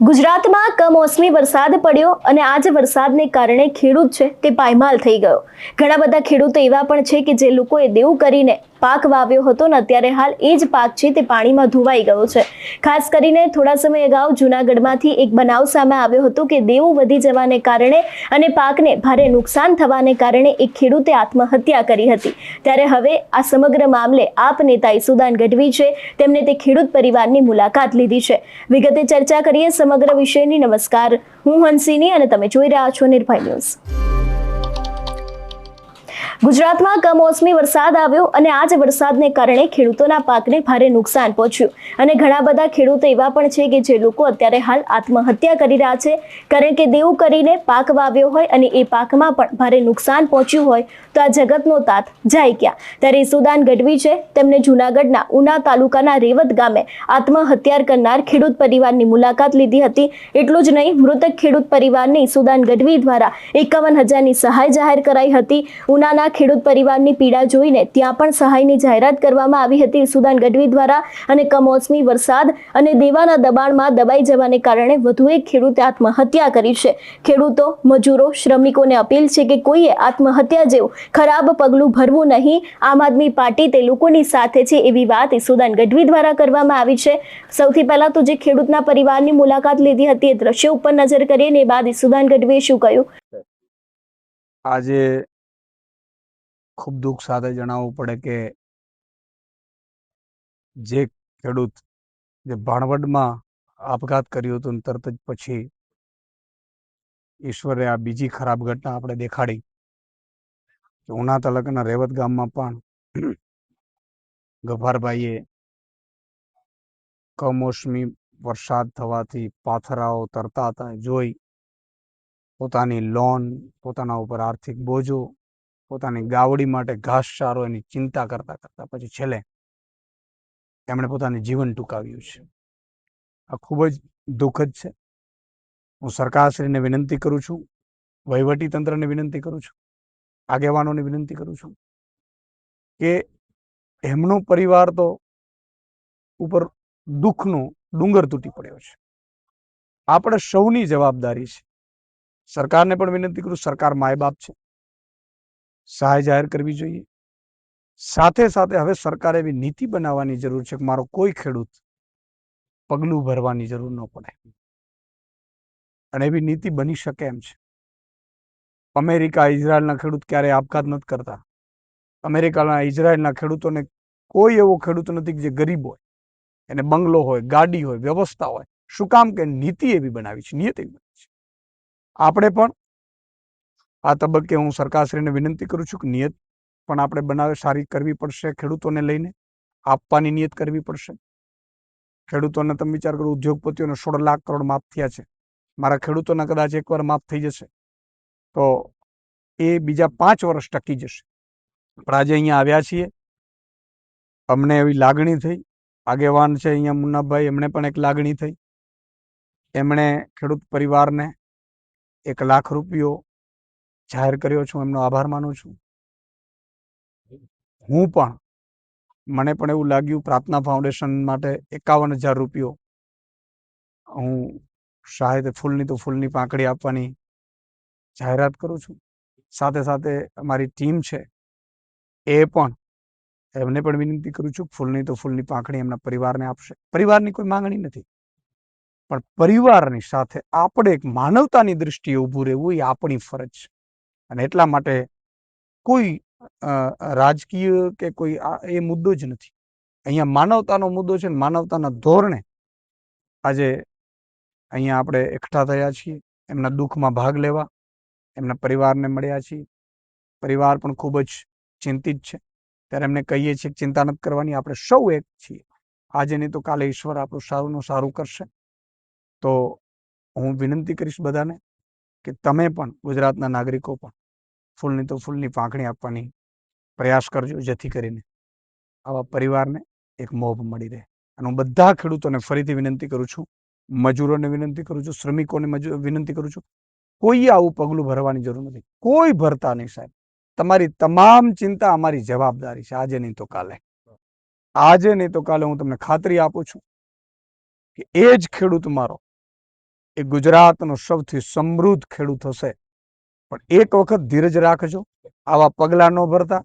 ગુજરાતમાં કમોસમી વરસાદ પડ્યો અને આજ વરસાદને કારણે ખેડૂત છે તે પાયમાલ થઈ ગયો. ઘણા બધા ખેડૂતો એવા પણ છે કે જે લોકોએ દેવું કરીને પાક વાવ્યો હતો ને અત્યારે હાલ એ જ પાક છે, તે પાણીમાં ધોવાઈ ગયો છે. ખાસ કરીને થોડા સમય અગાઉ જૂનાગઢમાંથી એક બનાવ સામે આવ્યો હતો કે દેવું વધી જવાને કારણે અને પાકને ભારે નુકસાન થવાને કારણે એક ખેડૂતે આત્મહત્યા કરી હતી. ત્યારે હવે આ સમગ્ર મામલે આપ નેતા ઈસુદાન ગઢવી છે તેમણે તે ખેડૂત પરિવારની મુલાકાત લીધી છે. વિગતે ચર્ચા કરીએ સમગ્ર વિષયની. નમસ્કાર. હું હંસિની અને તમે જોઈ રહ્યા છો નિર્ભય ન્યૂઝ. ગુજરાતમાં કમોસમી વરસાદ આવ્યો અને આ જ વરસાદને કારણે ખેડૂતોના પાકને ભારે નુકસાન પહોંચ્યું. અને ઘણા બધા ખેડૂતો એવા પણ છે કે જે લોકો અત્યારે હાલ આત્મહત્યા કરી રહ્યા છે. કારણ કે દેવું કરીને પાક વાવ્યો હોય અને એ પાકમાં પણ ભારે નુકસાન પહોંચ્યું હોય તો આ જગતનો તાત જાય ક્યાં? ત્યારે ઈસુદાન ગઢવી છે. તેમને જૂનાગઢના ઉના તાલુકાના રેવત ગામે આત્મહત્યા કરનાર ખેડૂત પરિવારની મુલાકાત લીધી હતી. એટલું જ નહીં, મૃતક ખેડૂત પરિવારને ઈસુદાન ગઢવી દ્વારા એકાવન હજારની સહાય જાહેર કરાઈ હતી. ઉનાના ખેડૂત પરિવારની પીડા જોઈને ત્યાં પણ સહાયની જાહેરાત કરવામાં આવી હતી. સુદાન ગઢવી દ્વારા અને કમોસમી વરસાદ અને દેવાના દબાણમાં દબાઈ જવાને કારણે વધુ એક ખેડૂતે આત્મહત્યા કરી છે. ખેડૂતો, મજૂરો, શ્રમિકોને અપીલ છે કે કોઈએ આત્મહત્યા જેવું ખરાબ પગલું ભરવું નહીં. આમ આદમી પાર્ટી તે લોકોની સાથે છે એવી વાત સુદાન ગઢવી દ્વારા કરવામાં આવી છે. સૌથી પહેલા તો જે ખેડૂતના પરિવારની મુલાકાત લીધી હતી એ દ્રશ્ય ઉપર નજર કરીએ ને બાદ ઈસુદાન ગઢવીએ શું કહ્યું? આજે ખૂબ દુઃખ સાથે જણાવવું પડે કે જે ખેડૂત જે ભાણવડમાં આપઘાત કર્યું હતું તરત જ પછી ઈશ્વરે આ બીજી ખરાબ ઘટના આપણે દેખાડી. ઉના તાલુકાના રેવત ગામમાં પણ ગભારભાઈએ કમોસમી વરસાદ થવાથી પાથરાઓ તરતા હતા. જોઈ પોતાની લોન પોતાના ઉપર આર્થિક બોજો પોતાની ગાવડી માટે ઘાસચારો એની ચિંતા કરતા કરતા પછી છેલ્લે એમણે પોતાનું જીવન ટૂંકાવ્યું છે. આ ખૂબ જ દુઃખદ છે. હું સરકારશ્રીને વિનંતી કરું છું વહીવટી તંત્રને વિનંતી કરું છું, આગેવાનોને વિનંતી કરું છું કે એમનો પરિવાર તો ઉપર દુઃખનો ડુંગર તૂટી પડ્યો છે. આપણે સૌની જવાબદારી છે. સરકારને પણ વિનંતી કરું, સરકાર માય બાપ છે. સહાય જાહેર કરવી જોઈએ. સાથે સાથે હવે સરકારે એવી નીતિ બનાવવાની જરૂર છે કે મારો કોઈ ખેડૂત પગલું ભરવાની જરૂર ન પડે. અને એવી નીતિ બની શકે એમ છે. અમેરિકા ઇઝરાયલના ખેડૂત ક્યારેય આપઘાત નથી કરતા. અમેરિકાના ઇઝરાયલના ખેડૂતોને કોઈ એવો ખેડૂત નથી કે જે ગરીબ હોય, એને બંગલો હોય, ગાડી હોય, વ્યવસ્થા હોય. શું કામ કે નીતિ એવી બનાવી છે, નિયત એવી બનાવી છે. આપણે પણ આ તબક્કે હું સરકારશ્રીને વિનંતી કરું છું કે નિયત પણ આપણે બનાવે સારી કરવી પડશે ખેડૂતોને લઈને, આપવાની નિયત કરવી પડશે. ખેડૂતોને તમે વિચાર કરો, ઉદ્યોગપતિઓને સોળ લાખ કરોડ માફ થયા છે. મારા ખેડૂતોના કદાચ એકવાર માફ થઈ જશે. તો એ બીજા પાંચ વર્ષ ટકી જશે. પણ આજે અહીંયા આવ્યા છીએ. અમને એવી લાગણી થઈ. આગેવાન છે અહીંયા મુન્નાભાઈ, એમણે પણ એક લાગણી થઈ. એમણે ખેડૂત પરિવારને એક લાખ રૂપિયો જાહેર કર્યો છું, એમનો આભાર માનું છું. હું પણ, મને પણ એવું લાગ્યું પ્રાર્થના ફાઉન્ડેશન માટે એકાવન હજાર રૂપિયો હું શાયદ ફૂલની તો ફૂલની પાંખડી આપવાની જાહેરાત કરું છું. સાથે સાથે અમારી ટીમ છે, એ પણ એમને પણ વિનંતી કરું છું, ફૂલની તો ફૂલની પાંખડી એમના પરિવારને આપશે. પરિવારની કોઈ માંગણી નથી. પણ પરિવારની સાથે આપણે એક માનવતાની દ્રષ્ટિએ ઊભું રહેવું એ આપણી ફરજ છે. અને એટલા માટે કોઈ રાજકીય કે કોઈ એ મુદ્દો જ નથી. અહીંયા માનવતાનો મુદ્દો છે માનવતાના ધોરણે આજે અહીંયા આપણે એકઠા થયા છીએ, એમના દુઃખમાં ભાગ લેવા, એમના પરિવારને મળ્યા છીએ. પરિવાર પણ ખૂબ જ ચિંતિત છે. ત્યારે એમને કહીએ છીએ ચિંતા નથી કરવાની, આપણે સૌ એક છીએ. આજે નહીં તો કાલે ઈશ્વર આપણું સારું સારું કરશે. તો હું વિનંતી કરીશ બધાને કે તમે પણ ગુજરાતના નાગરિકો પણ ફૂલની તો ફૂલની પાંખણી આપવાની પ્રયાસ કરજો જેથી કરીને આવા પરિવારને એક મોભ મળી રહે. અને હું બધા ખેડૂતોને ફરીથી વિનંતી કરું છું, મજૂરોને વિનંતી કરું છું, શ્રમિકોને વિનંતી કરું છું કોઈએ આવું પગલું ભરવાની જરૂર નથી. કોઈ ભરતા નહીં સાહેબ. તમારી તમામ ચિંતા અમારી જવાબદારી છે. આજે નહીં તો કાલે. આજે નહીં તો કાલે હું તમને ખાતરી આપું છું કે એ જ ખેડૂત મારો, એ ગુજરાતનો સૌથી સમૃદ્ધ ખેડૂત હશે. પણ એક વખત ધીરજ રાખજો. આવા પગલાં ન ભરતા.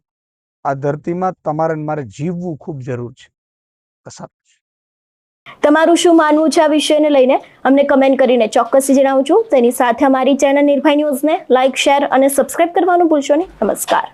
આ ધરતીમાં તમારે મારે જીવવું ખૂબ જરૂર છે. તમારું શું માનવું છે આ વિષયને લઈને? અમને કમેન્ટ કરીને ચોક્કસથી જણાવજો. તેની સાથે અમારી ચેનલ નિર્ભય ન્યૂઝને લાઇક શેર અને સબસ્ક્રાઇબ કરવાનું ભૂલશો નહીં. નમસ્કાર.